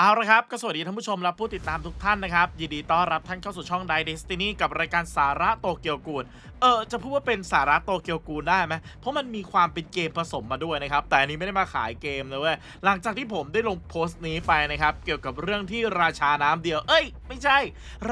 เอาละครับ ก็สวัสดีท่านผู้ชมและผู้ติดตามทุกท่านนะครับ ยินดีต้อนรับท่านเข้าสู่ช่อง Die Destiny กับรายการสาระโตเกียวกูลเออจะพูดว่าเป็นสาระโตเกียวกูลได้ไหมเพราะมันมีความเป็นเกมผสมมาด้วยนะครับ แต่อันนี้ไม่ได้มาขายเกมนะเว้ยหลังจากที่ผมได้ลงโพสต์นี้ไปนะครับ เกี่ยวกับเรื่องที่ราชาน้ำเดียว เอ้ย ไม่ใช่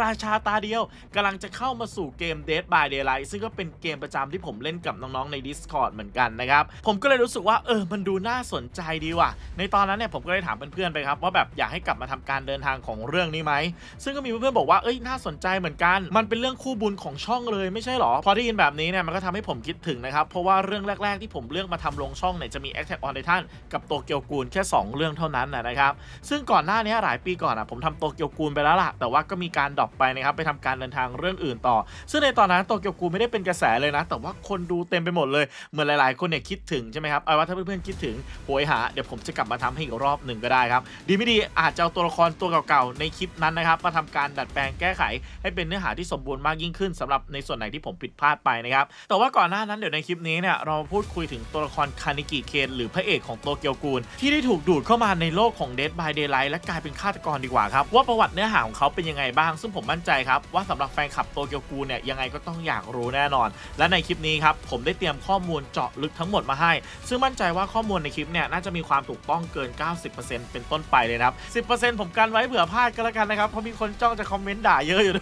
ราชาตาเดียวกำลังจะเข้ามาสู่เกม Dead by Daylight ซึ่งก็เป็นเกมประจำที่ผมเล่นกับน้องๆใน Discord เหมือนกันนะครับผมก็เลยรู้สึกว่าเออมันดูน่าสนใจดีว่ะในตอนนั้นเนี่ยผมก็เลยถามเพื่อนๆไปครับว่าแบบอยากให้กลับมาทำการเดินทางของเรื่องนี้ไหม ซึ่งก็มีเพื่อนๆบอกว่าเอ้ยน่าสนใจเหมือนกัน มันเป็นเรื่องคู่บุญของช่องเลยไม่ใช่หรอ พอได้ยินแบบนี้เนี่ยมันก็ทำให้ผมคิดถึงนะครับ เพราะว่าเรื่องแรก ๆ ที่ผมเลือกมาทำลงช่องเนี่ยจะมี Attack on Titan กับโตเกียวกูลแค่ 2 เรื่องเท่านั้นนะครับ ซึ่งก่อนหน้านี้หลายปีก่อนอะผมทำโตเกียวกูลไปแล้วล่ะ แต่ว่าก็มีการดรอปไปนะครับไปทำการเดินทางเรื่องอื่นต่อ ซึ่งในตอนนั้นโตเกียวกูลไม่ได้เป็นกระแสเลยนะ แต่ว่าคนดูเต็มไปหมดเลยเหมือนหลายๆ คนเนี่ยคิดถึงใช่ไหมครับเอาว่าถ้าเพื่อนๆคิดถึงโหยหาเดี๋ยวผมจะกลับมาทำให้อีกรอบหนึ่งก็ได้ครับดีไม่ดีอาจจะเอาตัวละครตัวเก่าๆในคลิปนั้นนะครับมาทำการดัดแปลงแก้ไข ให้เป็นเนื้อหาที่สมบูรณ์มากยิ่งขึ้นสำหรับในส่วนไหนที่ผมผิดพลาดไปนะครับแต่ว่าก่อนหน้านั้นเดี๋ยวในคลิปนี้เนี่ยเรามาพูดคุยถึงตัวละครคานิกิเคนหรือพระเอกของโตเกียวกูล ที่ได้ถูกดูดเข้ามาในโลกของ Dead by Daylight และกลายเป็นฆาตกรดีกว่าครับว่าประวัติเนื้อหาของเขาเป็นยังไงบ้าง ซึ่งผมมั่นใจครับว่าสำหรับแฟนคลับโตเกียวกูลเนี่ยยังไงก็ต้องอยากรู้แน่นอน และในคลิปนี้ครับผมได้เตรียมข้อมูลเจาะลึกทั้งหมดมาให้ ซึ่งมั่นใจว่าข้อมูลในคลิปเนี่ยน่าจะมีความถูกต้องเกิน 90%เป็นต้นไปเลยนะครับ10%ผมกันไว้เผื่อพลาดก็แล้วกันนะครับเพราะมีคนจ้องจะคอมเมนต์ด่าเยอะอยู่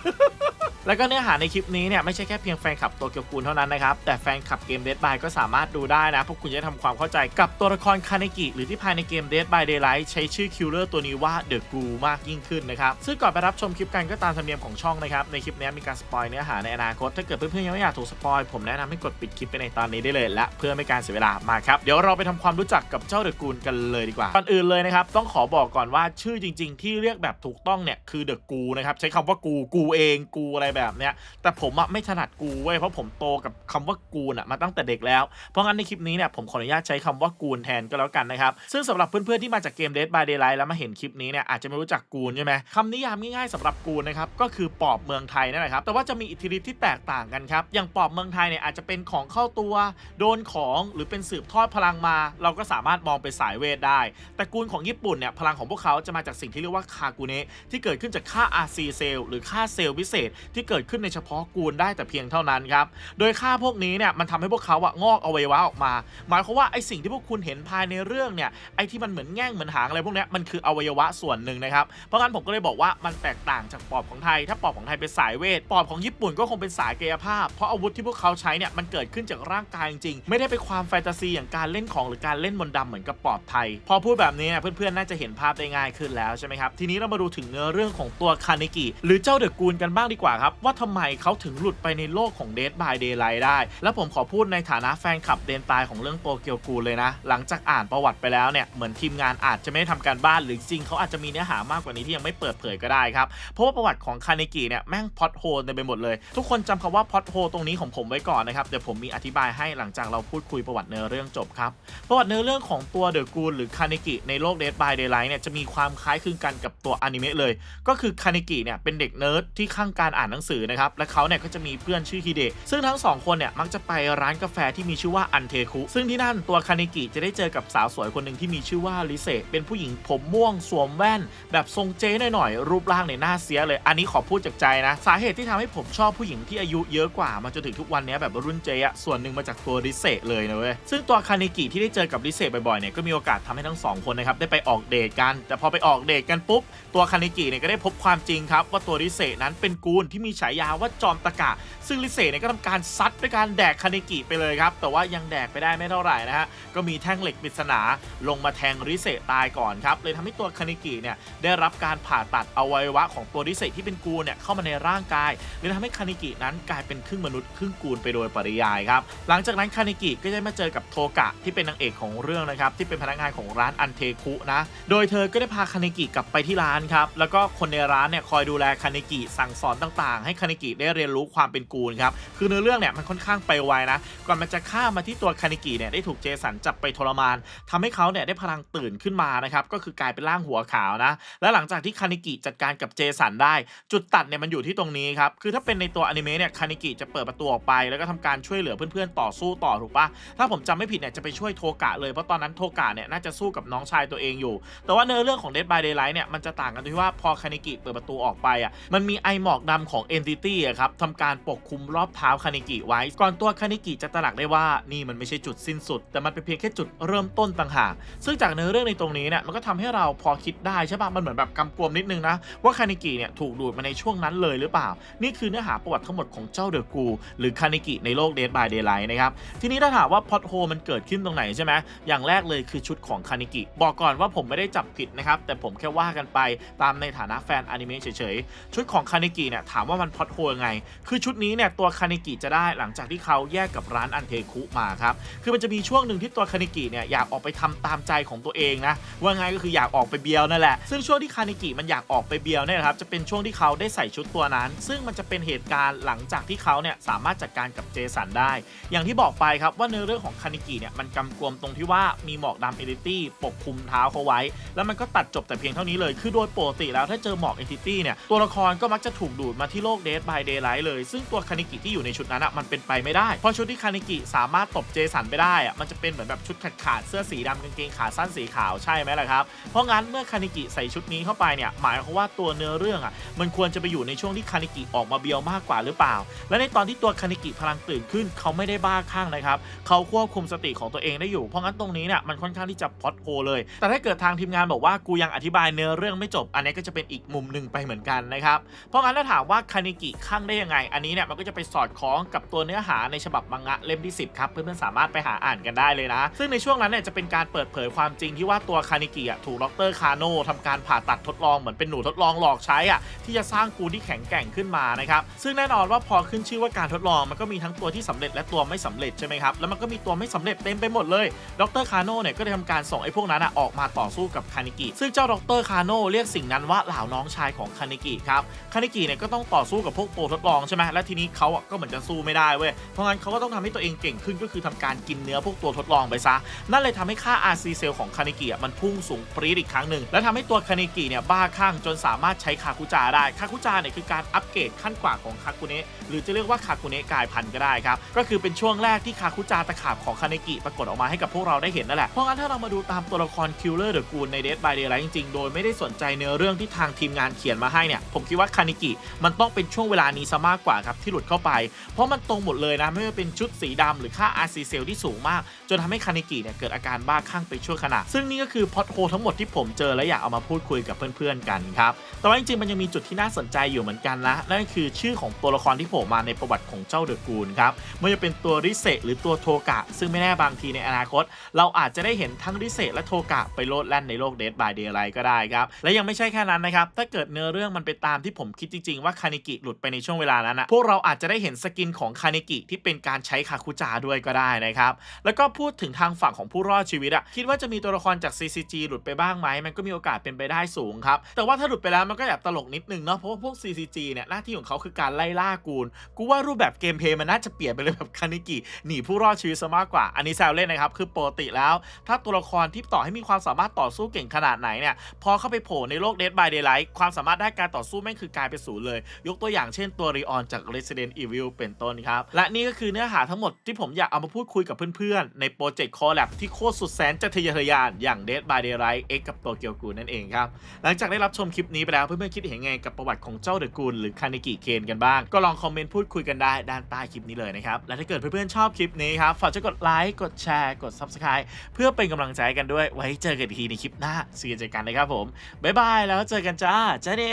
แล้วก็เนื้อหาในคลิปนี้เนี่ยไม่ใช่แค่เพียงแฟนคลับโตเกียวกูลเท่านั้นนะครับ แต่แฟนคลับเกม Dead by ก็สามารถดูได้นะ พวกคุณจะได้ทำความเข้าใจกับตัวละครคาเนกิหรือที่ภายในเกม Dead by Daylight ใช้ชื่อคิลเลอร์ตัวนี้ว่า The g r u มากยิ่งขึ้นนะครับ ซึ่งก่อนไปรับชมคลิปกันก็ตามธรรมเนียมของช่องนะครับ ในคลิปนี้มีการสปอยเนื้อหาในอนาคต ถ้าเกิดเพื่อนๆยังไม่อยากถูกสปอยผมแนะนำให้กดปิดคลิปไปในตอนนี้ได้เลย และเพื่อไม่การเสียเวลามาครับเดี๋ยวเราไปทำความรู้จักกับเจ้าเดอะกูลกันเลยดีกว่าก่อนอื่นเลยนะครับต้องขอบอกก่อนว่าชื่อจริง ๆ ที่เรียกแบบถูกต้องเนี่ยคือเดอะกูนะครับใช้คำว่ากูกูเองกูอะไรแบบเนี้ย แต่ผมอะไม่ถนัดกูเว้ยเพราะผมโตกับคำว่ากูนอะมาตั้งแต่เด็กแล้ว เพราะงั้นในคลิปนี้เนี่ยผมขออนุญาตใช้คำว่ากูนแทนก็แล้วกันนะครับ ซึ่งสำหรับเพื่อนๆที่มาจากเกม Dead by Daylight แล้วมาเห็นคลิปนี้เนี่ยอาจจะไม่รู้จักกูนใช่ไหมคำนิยามง่ายๆสำหรับกูนนะครับก็คือปอบเมืองไทยนั่นแหละครับแต่ว่าจะมีอิทธิฤทธิ์ที่แตกต่างกันครับอย่างปอบเมืองไทยเนี่ยอาจจะเป็นของเข้าตัวโดนของหรือเป็นสืบทอดพลังมา เราก็สามารถมองเป็นสายเวทได้ แต่กูนของญี่ปุ่นเนี่ยพลังของพวกเขาจะมาจากสิ่งที่เรียกว่าคากุเนะที่เกิดขึ้นจากค่า RC เซลหรือค่าเซลล์พิเศษที่เกิดขึ้นในเฉพาะกูนได้แต่เพียงเท่านั้นครับ โดยค่าพวกนี้เนี่ยมันทำให้พวกเขาอะงอกอวัยวะออกมา หมายความว่าไอสิ่งที่พวกคุณเห็นภายในเรื่องเนี่ยไอที่มันเหมือนแง่งเหมือนหางอะไรพวกนี้มันคืออวัยวะส่วนหนึ่งนะครับ เพราะงั้นผมก็เลยบอกว่ามันแตกต่างจากปอบของไทย ถ้าปอบของไทยเป็นสายเวท ปอบของญี่ปุ่นก็คงเป็นสายกายภาพ เพราะอาวุธที่พวกเขาใช้เนี่ยมันเกิดขึ้นจากร่างกายจริงๆ ไม่ได้เป็นความแฟนตาซีอย่างการเล่นของหรือการเล่นมนต์ดำเหมือนกับปอบไทย พอพูดแบบนี้เพื่อนๆน่าจะเห็นภาพได้ง่ายขึ้นแล้วใช่ไหมครับ ทีนี้เรามาดูถึงเนื้อเรื่องของตัวคาเนกิหรือเจ้าเดอะกูลกันบ้างดีกว่าครับว่าทำไมเขาถึงหลุดไปในโลกของ Dead by Daylight ได้ แล้วผมขอพูดในฐานะแฟนคลับเดนตายของเรื่องโตเกียวกูเลยนะ หลังจากอ่านประวัติไปแล้วเนี่ย เหมือนทีมงานอาจจะไม่ได้ทำการบ้านหรือจริงเขาอาจจะมีเนื้อหามากกว่านี้ที่ยังไม่เปิดเผยก็ได้ครับ เพราะว่าประวัติของคาเนกิเนี่ยแม่งพอดโฮเต็มไปหมดเลย ทุกคนจำคำว่าพอดโฮตรงนี้ของผมไว้ก่อนนะครับเดี๋ยวผมมีอธิบายให้หลังจากเราพูดคุยประวัติเนื้อเรื่องจบครับประวัติเนื้อเรื่องของตัวเดอะกูลหรือคาเนกิในโลก Dead by Daylight เนี่ยจะมีความคล้ายคลึงกันกับตัวอนิเมะเลย ก็คือคาเนกิเนี่ยเป็นเด็กเนิร์ดที่ข้างการอ่านหนังสือนะครับ และเขาเนี่ยก็จะมีเพื่อนชื่อฮิเดะซึ่งทั้งสองคนเนี่ยมักจะไปร้านกาแฟที่มีชื่อว่าอันเทคุ ซึ่งที่นั่นตัวคาเนกิจะได้เจอกับสาวสวยคนหนึ่งที่มีชื่อว่าลิเซเป็นผู้หญิงผมม่วงสวมแว่น แบบทรงเจ๊หน่อยๆรูปร่างเนี่ยหน้าเสียเลย อันนี้ขอพูดจากใจนะ สาเหตุที่ทำให้ผมชอบผู้หญิงที่อายุเยอะกว่ามาจนถึงทุกวันนี้แบบรุ่นเจ๊อะส่วนหนึ่งมาจากตัวลิเซเลยนะเว้ยซึ่งตัวคาเนกิที่ได้เจอกับลิเซบ่อยๆเนี่ยก็มีโอกาสทำให้ทั้งสองคนนะครับได้ไปออกเดทกัน แต่พอไปออกเดทกันปุ๊บตัวคาเนกิเนี่ยก็ได้พบความจริงครับว่าตัวลิเซนั้นเป็นกูลที่มีฉายาว่าจอมตะกะ ซึ่งลิเซเนี่ยก็ทำการซัดด้วยการแดกคาเนกิไปเลยครับ แต่ว่ายังแดกไปได้ไม่เท่าไหร่นะฮะ ก็มีแท่งเหล็กปริศนาลงมาแทงลิเซ่ตายก่อนครับ เลยทำให้ตัวคาเนกิเนี่ยได้รับการผ่าตัดอวัยวะของตัวลิเซ่ที่เป็นกูเนี่ยเข้ามาในร่างกายเลยทำให้คาเนกินั้นกลายเป็นครึ่งมนุษย์ครึ่งกูไปโดยปริยายครับ หลังจากนั้นคาเนกิก็ได้มาเจอกับโทกะที่เป็นนางเอกของเรื่องนะครับที่เป็นพนักงานของร้านอันเทคุนะ โดยเธอก็ได้พาคาเนกิกลับไปที่ร้านครับแล้วก็คนในร้านเนี่ยคอยดูแลคาเนกิสั่งสอนต่างๆางๆ ให้คานิกิได้เรียนรู้ความเป็นกูลครับ คือเนื้อเรื่องเนี่ยมันค่อนข้างไปไวนะ ก่อนมันจะข้ามาที่ตัวคานิกิเนี่ยได้ถูกเจสันจับไปทรมานทำให้เขาเนี่ยได้พลังตื่นขึ้นมานะครับก็คือกลายเป็นร่างหัวขาวนะ และหลังจากที่คานิกิจัดการกับเจสันได้ จุดตัดเนี่ยมันอยู่ที่ตรงนี้ครับคือถ้าเป็นในตัวอนิเมะเนี่ยคานิกิจะเปิดประตูออกไป แล้วก็ทำการช่วยเหลือเพื่อนๆต่อสู้ต่อถูกปะถ้าผมจำไม่ผิดเนี่ยจะไปช่วยโทกะเลยเพราะตอนนั้นโทกะเนี่ยน่าจะสู้กับน้องชายตัวเองอยู่ แต่ว่าเนื้อเรื่องของ Dead by Daylight เนี่ยมันจะต่างกันตรงที่ว่าพอคานิกิเปิดประตูออกไปอะมันมีไอหมอกดำของ Entity ครับทำการปกคลุมรอบเท้าคานิกิไว้ ก่อนตัวคานิกิจะตระหนักได้ว่านี่มันไม่ใช่จุดสิ้นสุด แต่มันเป็นเพียงแค่จุดเริ่มต้นต่างหากซึ่งจากเนื้อเรื่องในตรงนี้เนี่ยมันก็ทำให้เราพอคิดได้ใช่ปะมันเหมือนแบบกำกวมนิดนึงนะว่าคานิกิเนี่ยถูกดูดมาในช่วงนั้นเลยหรือเปล่า นี่คือเนื้อหาประวัติทั้งหมดของเจ้าเดอะกูหรือคานิกิในโลก Dead by Daylight นะครับทีนี้ถ้าถามว่าพอดโฮมันเกิดขึ้นตรงไหนใช่ไหมอย่างแรกเลยคือชุดของคานิกิบอกก่อนว่าผมไม่ได้จับผิดนะครับแต่ผมแค่ว่ากันไปตามในฐานะแฟนอนิเมะเฉยๆชุดของคานิกิเนี่ยถามว่า่ามันพอดโฮยังไง คือชุดนี้เนี่ยตัวคานิกิจะได้หลังจากที่เขาแยกกับร้านอันเทคุมาครับคือมันจะมีช่วงหนึ่งที่ตัวคานิกิเนี่ยอยากออกไปทำตามใจของตัวเองนะว่าไงก็คืออยากออกไปเบียวนั่นแหละซึ่งช่วงที่คานิกิมันอยากออกไปเบียวเนี่ยนะครับจะเป็นช่วงที่เขาได้ใส่ชุดตัวนั้น ซึ่งมันจะเป็นเหตุการณ์หลังจากที่เขาเนี่ยสามารถจัดการกับเจสันได้ อย่างที่บอกไปครับว่าเนื้อเรื่องของคานิกิเนี่ยมันกำกวมตรงที่ว่ามีหมอกดำเอลิตี้ปกคลุมเท้าเขาไว้ แล้วมันก็ตัดจบแต่เพียงเท่านี้เลยคือโดยปกติแล้วถ้าเจอหมอกเอลิตี้เนี่ยตัวละครก็มักจะถูกดูดมาที่โลกเดทบายเดย์ไลท์เลย ซึ่งตัวคานิกิที่อยู่ในชุดนั้นอะมันเป็นไปไม่ได้ เพราะชุดที่คานิกิสามารถตบเจสันไปได้อะมันจะเป็นเหมือนแบบชุดขาดขาดเสื้อสีดำกางเกงขาสั้นสีขาวใช่ไหมล่ะครับ เพราะงั้นเมื่อคานิกิใส่ชุดนี้เข้าไปเนี่ยหมายความว่าตัวเนื้อเรื่องอะมันควรจะไปอยู่ในช่วงที่คานิกิออกมาเบียวมากกว่าหรือเปล่า และในตอนที่ตัวคานิกิพลังตื่นขึ้นเขาไม่ได้บ้าคลั่งนะครับเขาควบคุมสติของตัวเองได้อยู่ เพราะงั้นตรงนี้เนี่ยมันค่อนข้างที่จะพอดโฮเลย แต่ถ้าเกิดทางทีมงานบอกว่ากูยังอธิบายเนื้อเรื่องไม่จบ อันนี้ก็จะเป็นอีกมุมหนึ่งไปเหมือนกันนะครับ เพราะงั้นถ้าถามว่าคานิกิข้างได้ยังไง อันนี้เนี่ยมันก็จะไปสอดคล้องกับตัวเนื้อหาในฉบับมังงะเล่มที่ 10 ครับ เพื่อนๆสามารถไปหาอ่านกันได้เลยนะ ซึ่งในช่วงนั้นเนี่ยจะเป็นการเปิดเผยความจริงที่ว่าตัวคานิกิอะถูกดรคาโน่ทำการผ่าตัดทดลองเหมือนเป็นหนูทดลองหลอกใช้อะที่จะสร้างกูที่แข็งแกร่งขึ้นมานะครับซึ่งแน่นอนว่าพอขึ้นชื่อว่าการทดลองมันก็มีทั้งตัวที่สำเร็จและตัวไม่สำเร็จใช่ไหมครับแล้วมันก็มีตัวไม่สำเร็จเต็มไปหมดเลยดรคาโน่เนี่ยก็ได้ทำการส่งไอ้พวกนั้นอะออกมาต่อสู้กับคานิกิซึ่งเจ้าดรคาโนเรียกสิ่งนั้นว่าเหล่าน้องชายของคานิกิครับคานิกิเนี่ยก็ต้องต่อสู้กับพวกโปรทดลองใช่ไหมและทีนี้เขาอะก็เหมือนจะสู้ไม่ได้เว้ยเพราะงั้นเขาก็ต้องทำให้ตัวเองเก่งขึ้นก็คือทำการกินเนื้อพวกตัวทดลองไปซะ นั่นเลยทำให้ค่า RC เซลของคานิกิอะมันพุ่งสูงปรี๊ดอีกครั้งหนึ่งและทำให้ตัวคานิกิเนี่ยบ้าคลั่งจนสามารถใช้คาคุจาได้คาคุจาเนี่ยคือการอัปเกรดขั้นกว่าของคาคุเนะหรือจะเรียกว่าคาคุเนะกลายพันธุ์ก็ได้ครับก็คือเป็นช่วงแรกที่คาคุจาตะขาบของคาเนกิปรากฏออกมาให้กับพวกเราได้เห็นนั่นแหละเพราะงั้นถ้าเรามาดูตามตัวละครคิลเลอร์เดอะกูนใน Dead by Daylight จริงๆโดยไม่ได้สนใจเนื้อเรื่องที่ทางทีมงานเขียนมาให้เนี่ยผมคิดว่าคานิกิมันต้องเป็นช่วงเวลานี้ซะมากกว่าครับที่หลุดเข้าไป เพราะมันตรงหมดเลยนะไม่ว่าเป็นชุดสีดำหรือค่า RC เซลที่สูงมาก จนทำให้คานิกิเนี่ยเกิดอาการบ้าคลั่งไปชั่วขณะ ซึ่งนี่ก็คือพอดโฮทั้งหมดที่ผมเจอและอยากเอามาพูดคุยกับเพื่อนๆกันครับแต่ว่าจริงๆมันยังมีจุดที่น่าสนใจอยู่เหมือนกันนะนั่นก็คือชื่อของตัวละครที่โผล่มาในประวัติของเจ้าเดอะกูนครับไม่ว่าจะเป็นตัวริเซหรือตัวโทกะ ซึ่งไม่แน่บางทีในอนาคต เราอาจจะได้เห็นทั้งริเซและโทกะไปโลดแล่นในโลกเดดบายเดย์ไรก็ได้ครับและยังไม่ใช่แค่นั้นนะครับถ้าเกิดเนื้อเรื่องมันไปตามที่ผมคิดจริงๆว่าคานิกิหลุดไปในช่วงเวลานั้นนะพวกเราอาจจะได้เห็นสกินของคาเนกิที่เป็นการใช้คาคุจาด้วยก็ได้นะครับ แล้วก็พูดถึงทางฝั่งของผู้รอดชีวิตอะคิดว่าจะมีตัวละครจาก CCG หลุดไปบ้างไหมมันก็มีโอกาสเป็นไปได้สูงครับ แต่ว่าถ้าหลุดไปแล้วมันก็แอบตลกนิดนึงเนาะเพราะว่าพวก CCG เนี่ยหน้าที่ของเขาคือการไล่ล่ากูนกูว่ารูปแบบเกมเพลย์มันน่าจะเปลี่ยนไปเลยแบบคาเนกิหนีผู้รอดชีวิตซะมากกว่าอันนี้แซวเล่นนะครับคือปกติแล้ว ถ้าตัวละครที่ต่อให้มีความสามารถต่อสู้เก่งขนาดไหนเนี่ยพอเข้าไปโผล่ในโลก Dead by Daylight ความสามารถด้านการต่อสู้แม่งคือกลายเป็นศูนย์เลยยกตัวอย่างเช่นตัวรีออนจาก Resident Evil เป็นต้นครับ และนี่ก็คือเนื้อหาทั้งหมดที่ผมอยากเอามาพูดคุยกับเพื่อนๆ ในโปรเจกต์คอลแลบที่โคตรสุดแสนจะทะเยอทะยานอย่าง Dead by Daylight X กับตัวเกียวกูนั่นเองครับ หลังจากได้รับชมคลิปนี้ไปแล้วเพื่อนๆคิดเห็นไงกับประวัติของเจ้าเดอะกูนหรือคานิกิเคนกันบ้าง ก็ลองคอมเมนต์พูดคุยกันได้ด้านใต้คลิปนี้เลยนะครับและถ้าเกิดเพื่อนๆชอบคลิปนี้ครับฝากช่วยกดไลค์กดแชร์กด Subscribe เพื่อเป็นกำลังใจกันด้วยไว้เจอกันอีกทีในคลิปหน้า see you เจกันนะครับผมบ๊ายบายแล้วเจอกันจ้าจ้าเด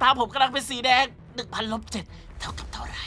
ตาผมกำลังเป็นสีแดง1,000ลบ7เท่ากับเท่าไหร่